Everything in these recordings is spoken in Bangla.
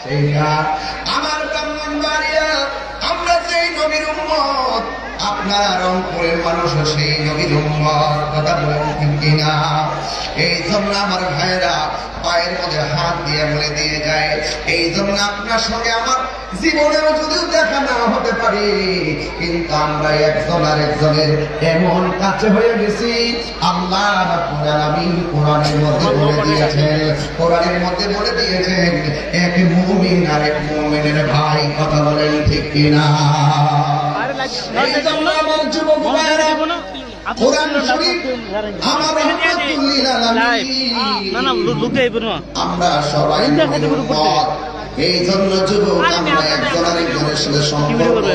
আমার ব্রাহ্মণবাড়িয়া আমরা সেই নবীর উম্মত, আপনার রংপুরের মানুষ সেই নবীর উম্মত, কথা বলেন কিনা? এই জন্য আমার ভাইয়েরা পায়ের মধ্যে হাত দিয়ে বলে দিয়ে যায়। এই জন্য আপনার সঙ্গে আমার জীবনের যদিও দেখা না হতে পারে কিন্তু আমরা একজন আর একজনের এমন কাছে হয়ে গেছি। আল্লাহ কোরআনের মধ্যে বলে দিয়েছেন কোরআনের মধ্যে বলে দিয়েছেন এক মুমিন আর এক মুমিনের ভাই কথা বলেন ঠিক কিনা? এই জন্য আমার যুবক ভাইয়েরা কোরআন শরীফ আমার রহমাতুল লিল আলামিন। না না লুকে আইব না। আমরা সবাই এই জন্য যুবক আমরা একজন আরেকজনের সাথে সম্পর্ক।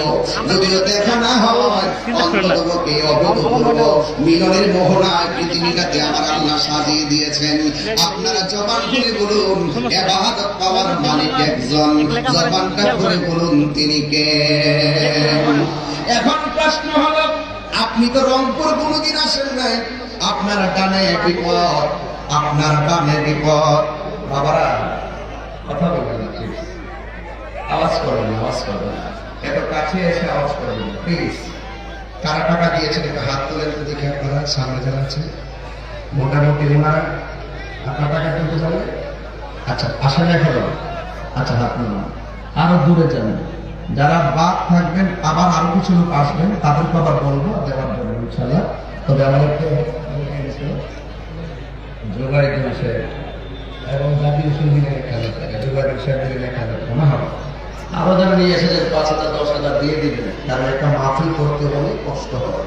যদিও দেখা না হয় অন্ততপক্ষে অভূতপূর্ব মিলনের মোহনায় পৃথিবীটাতে আমার আল্লাহ সাজিয়ে দিয়েছেন। আপনারা জবান করে বলুন পাওয়ার মালিক একজন। জবানটা খুলে বলুন তিনি কে? আপনি তো রংপুর কোনোদিন আসেন নাই। আপনার ডানে বিপদ, আপনার ডানে বিপদ। বাবারা, কথা বলবেন না আওয়াজ করবেন আওয়াজ করবেন। এত কাছে এসে আওয়াজ করবেন প্লিজ কারা টাকা দিয়েছেন, একটু হাত তুলেন তো দেখি আপনারা, সামনে যারা আছে। মোটামুটি ওনারা আপনার টাকা তুলতে যাবে আচ্ছা আসেন এখনও। আচ্ছা হাত নামান। আরও দূরে যান। যারা বাদ থাকবেন, আবার আরও কিছু লোক আসবেন, তাদেরকে আবার বলব, দেওয়ার জন্য ইনশাল্লাহ তবে আমাদেরকে এবং জাতীয় লেখা যাবে মনে হবে আরও যারা নিয়ে এসেছেন পাঁচ হাজার, দশ হাজার দিয়ে দিবেন কারণ একটা মাহফিল করতে হলে কষ্ট হবে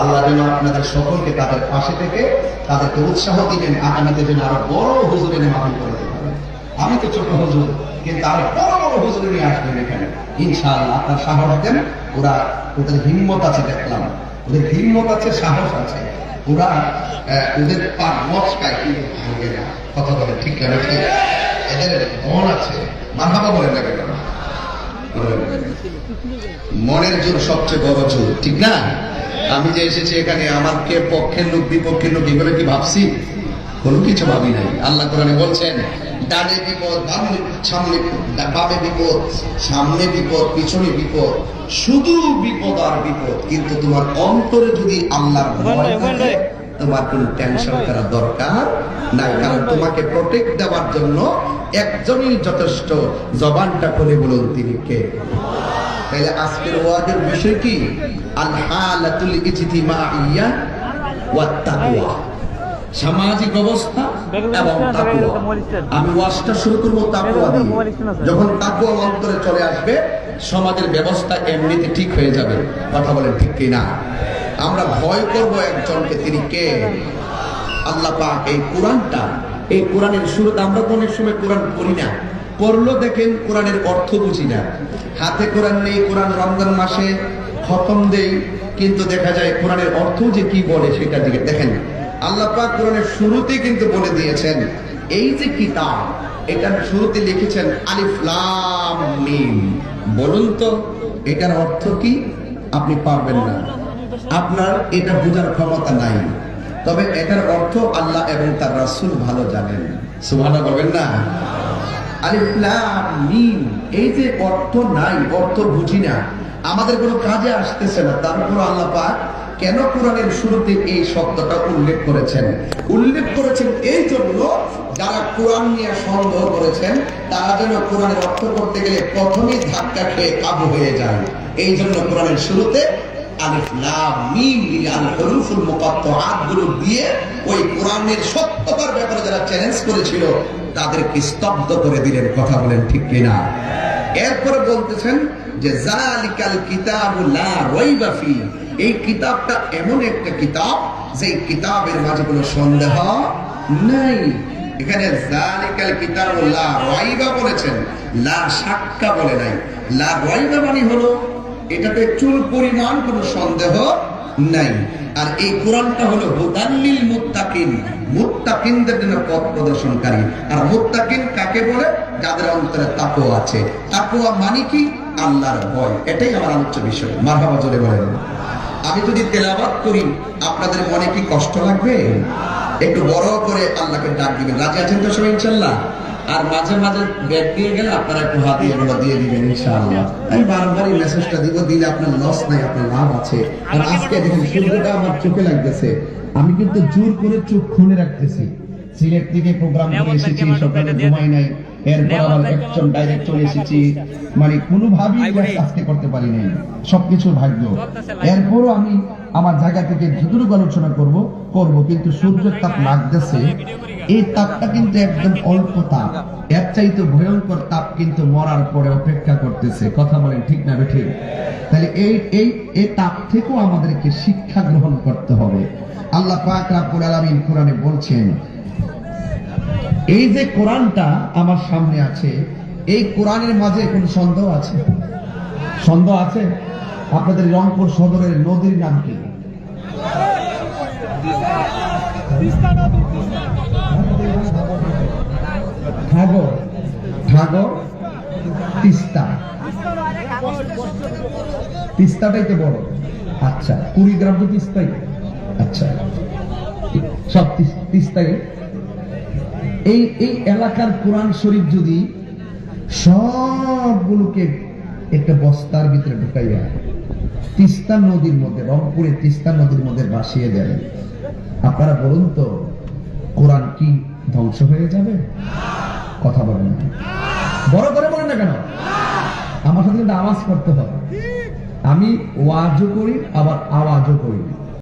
আল্লাহ যেন আপনাদের সকলকে তাদের পাশে থেকে তাদেরকে উৎসাহ দিবেন, আগামীতে যেন আরও বড় হুজুরে মাহফিল করতে পারেন। আমি তো ছোট হুজুর, কিন্তু আরও বড় বড় হুজুরে নিয়ে আসবেন এখানে। ইনশাআল্লাহ, আপনার সাহস দেন, ওরা, ওদের হিম্মত আছে দেখলাম। ওদের হিম্মত আছে, সাহস আছে। ওরা ওদের কিন্তু ভাঙে না। কথা বলে ঠিক ঠিক? এদের মন আছে না কেন? মনের জোর সবচেয়ে বড় জোর, ঠিক না? আমি যে এসেছি এখানে আমার কে পক্ষের লোক, বিপক্ষের লোক, এগুলো কি ভাবছি? কোনো কিছু ভাবি নাই। আল্লাহ কোরআনে বলছেন ডানে বিপদ বামে সামনে বামে বিপদ সামনে বিপদ পিছনে বিপদ শুধু বিপদ আর বিপদ। কিন্তু তোমার অন্তরে যদি থাকে তোমার কোনো টেনশন করার দরকার নাই। কারণ তোমাকে প্রোটেক্ট দেওয়ার জন্য একজনই যথেষ্ট। জবানটা খুলে বলুন তিনি কে? তাহলে আজকের ওয়াজের বিষয় কি? আল হালাতুল ইজতিমাইয়া ওয়াত তাকওয়া সামাজিক অবস্থা এবং আমি ওয়াজটা শুরু করব যখন তাকওয়া অন্তরে চলে আসবে সমাজের ব্যবস্থা এমনিতে ঠিক হয়ে যাবে। কথা বলেন ঠিক কি না আমরা ভয় করব একজনকে তিনি কে? আল্লাহ পাক এই কোরআনটা এই কোরআনের শুরুতে আমরা তো অনেক সময় কোরআন পড়ি না। পড়ল দেখেন কোরআনের অর্থ বুঝি না। হাতে কোরআন নেই কোরআন রমজান মাসে খতম দেই কিন্তু দেখা যায় কোরআনের অর্থ যে কি বলে সেটা দিকে দেখেন। আল্লাহ পাক কোরআনের শুরুতে কিন্তু বলে দিয়েছেন, এই যে কিতাব এটার শুরুতে লিখেছেন আলিফ লাম মিম। বলুন তো, এটার অর্থ কি? আপনি পারবেন না। আপনার এটা বোঝার ক্ষমতা নাই। তবে এটার অর্থ আল্লাহ এবং তার রাসূল ভালো জানেন। সুবহানাল্লাহ বলবেন না? আলিফ লাম মিম, এই যে অর্থ নাই, অর্থ বুঝি না। আমাদের কোনো কাজে আসতেছে না তারপর আল্লাহ পাক কেন কোরআনের শুরুতে এই শব্দটা উল্লেখ করেছেন? উল্লেখ করেছেন এই জন্য যারা কোরআন নিয়ে সন্দেহ করেছেন, তারা যেন কোরআনের অর্থ করতে গেলে প্রথমেই ধাক্কা খেয়ে কাবু হয়ে যায়। এই জন্য কোরআনের শুরুতে গুলো দিয়ে ওই কোরআনের ব্যাপারে যারা চ্যালেঞ্জ করেছিল, তাদেরকে স্তব্ধ করে দিলেন। কথা বলেন ঠিক এরপরে বলতেছেন যে, জালিকাল কিতাবু এই কিতাবটা এমন একটা কিতাব যে কিতাবের মাঝে কোনো সন্দেহ নাই। এখানে জালিকাল কিতাবু লা রাইবা বলেছেন, লা শাক্কা বলে নাই। লা রাইবা মানে হলো এটাতে চুল পরিমাণ কোনো সন্দেহ নাই। আর এই কোরআনটা হলো হুদাল্লিল মুত্তাকিন, মুত্তাকিনদের জন্য পথ প্রদর্শনকারী। আর মুত্তাকিন কাকে বলে? যাদের অন্তরে তাকওয়া আছে। তাকওয়া মানে কি? আল্লাহর ভয়। এটাই আমার আলোচ্য বিষয়। মারহাবা জোরে বলেন। আমি যদি তেলাবাত করি, আপনাদের মনে কি কষ্ট লাগবে? একটু বড় করে আল্লাহকে ডাক দিবেন। রাজি আছেন তো সবাই ইনশাল্লাহ আর মাঝে মাঝে ব্যাগ দিয়ে গেলে আপনারা একটু হাতে এগুলো দিয়ে দিবেন, ইনশাআল্লাহ। আমি বারবার এই মেসেজটা দিব, দিলে আপনার লস নাই, আপনার লাভ আছে। আর আজকে দেখেন সূর্যটা আমার চোখে লাগতেছে। আমি কিন্তু জোর করে চোখ খুলে রাখতেছি। সিলেট থেকে প্রোগ্রাম করে এসেছি, সকালে ঘুমাই নাই। এরপর আবার একজন ডাইরেক্ট চলে এসেছি। মানে কোনোভাবেই আজকে করতে পারি নাই। সবকিছুর ভাগ্য। এরপরও আমি আমার জায়গা থেকে যতটুকু আলোচনা করব করব কিন্তু সূর্যের তাপ লাগতেছে। এই তাপটা কিন্তু একদম অল্প তাপ। এর চাইতে ভয়ঙ্কর তাপ কিন্তু মরার পরে অপেক্ষা করতেছে। কথা বলেন ঠিক না ঠিক তাহলে এই এই এই তাপ থেকেও আমাদেরকে শিক্ষা গ্রহণ করতে হবে। আল্লাহ পাক রাব্বুল আলামিন কোরআনে বলছেন এই যে কোরআনটা আমার সামনে আছে, এই কোরআনের মাঝে কোন সন্দেহ আছে? সন্দেহ আছে? আপনাদের রংপুর সদরের নদীর নাম কি? ঠাগর ঠাগর তিস্তা। তিস্তাটাই তো বড়। আচ্ছা কুড়িগ্রাম তো তিস্তাই। আচ্ছা সব তিস- তিস্তাই। এই এই এলাকার কোরআন শরীফ যদি সবগুলোকে একটা বস্তার ভিতরে ঢুকাইয়া তিস্তা নদীর মধ্যে রংপুরে তিস্তা নদীর মধ্যে ভাসিয়ে দেন, আপনারা বলুন তো, কোরআন কি ধ্বংস হয়ে যাবে? কথা বলেন না। বড় করে বলেন না কেন? আমার সাথে কিন্তু আওয়াজ করতে হবে। আমি ওয়াজও করি, আবার আওয়াজও করি